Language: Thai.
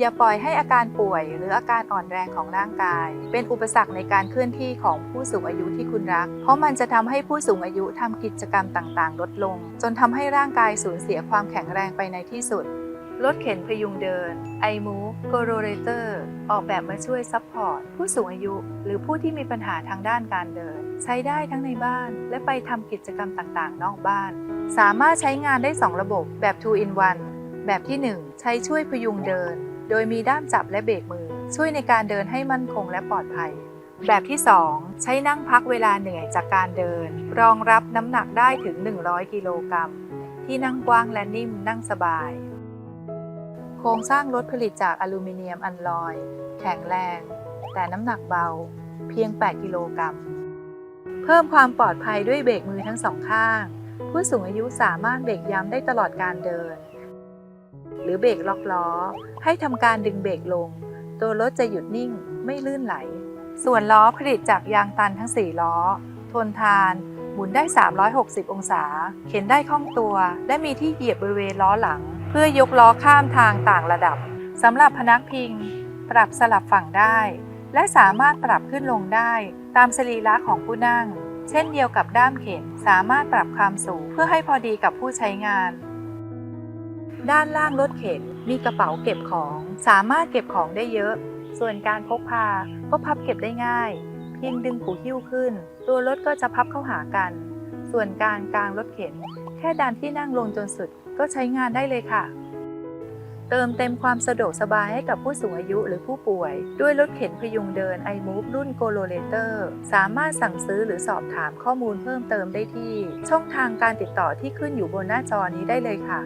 อย่าปล่อยให้อาการป่วยหรืออาการอ่อนแรงของร่างกาย เป็นอุปสรรคในการเคลื่อนที่ของผู้สูงอายุที่คุณรัก เพราะมันจะทำให้ผู้สูงอายุทำกิจกรรมต่างๆ ลดลง จนทำให้ร่างกายสูญเสียความแข็งแรงไปในที่สุด รถเข็นพยุงเดิน iMove g o r o r a t o r ออกแบบมาช่วยซัพพอร์ตผู้สูงอายุ หรือผู้ที่มีปัญหาทางด้านการเดิน ใช้ได้ทั้งในบ้านและไปทำกิจกรรมต่างๆ นอกบ้าน สามารถใช้งานได้ 2 ระบบแบบ 2 in 1แบบที่ 1 ใช้ช่วยพยุงเดิน โดยมีด้ามจับและเบรกมือ ช่วยในการเดินให้มั่นคงและปลอดภัย แบบที่ 2 ใช้นั่งพักเวลาเหนื่อยจากการเดิน รองรับน้ำหนักได้ถึง 100 กิโลกรัม ที่นั่งกว้างและนิ่มนั่งสบาย โครงสร้างรถผลิตจากอลูมิเนียมอัลลอย แข็งแรง แต่น้ำหนักเบา เพียง 8 กิโลกรัม เพิ่มความปลอดภัยด้วยเบรกมือทั้งสองข้าง ผู้สูงอายุสามารถเบรกย้ำได้ตลอดการเดิน หรือเบรกล็อกล้อ ให้ทำการดึงเบรกลง ตัวรถจะหยุดนิ่งไม่ลื่นไหล ส่วนล้อผลิตจากยางตันทั้ง 4 ล้อ ทนทาน หมุนได้ 360 องศา เข็นได้คล่องตัว และมีที่เหยียบบริเวณล้อหลัง เพื่อยกล้อข้ามทางต่างระดับสำหรับพนักพิง ปรับสลับฝั่งได้ และสามารถปรับขึ้นลงได้ ตามสรีระของผู้นั่ง เช่นเดียวกับด้ามเข็นสามารถปรับความสูงเพื่อให้พอดีกับผู้ใช้งาน ด้านล่างรถเข็นมีกระเป๋าเก็บของ สามารถเก็บของได้เยอะ ส่วนการพกพาก็พับเก็บได้ง่าย เพียงดึงผูหิ้วขึ้น ตัวรถก็จะพับเข้าหากัน ส่วนการกลางรถเข็น แค่ดันที่นั่งลงจนสุดก็ใช้งานได้เลยค่ะ เติมเต็มความสะดวกสบายให้กับผู้สูงอายุหรือผู้ป่วย ด้วยรถเข็นพยุงเดิน iMove รุ่น g o l o r a t o r สามารถสั่งซื้อหรือสอบถามข้อมูลเพิ่มเติมได้ที่ ช่องทางการติดต่อที่ขึ้นอยู่บนหน้าจอนี้ได้เลยค่ะ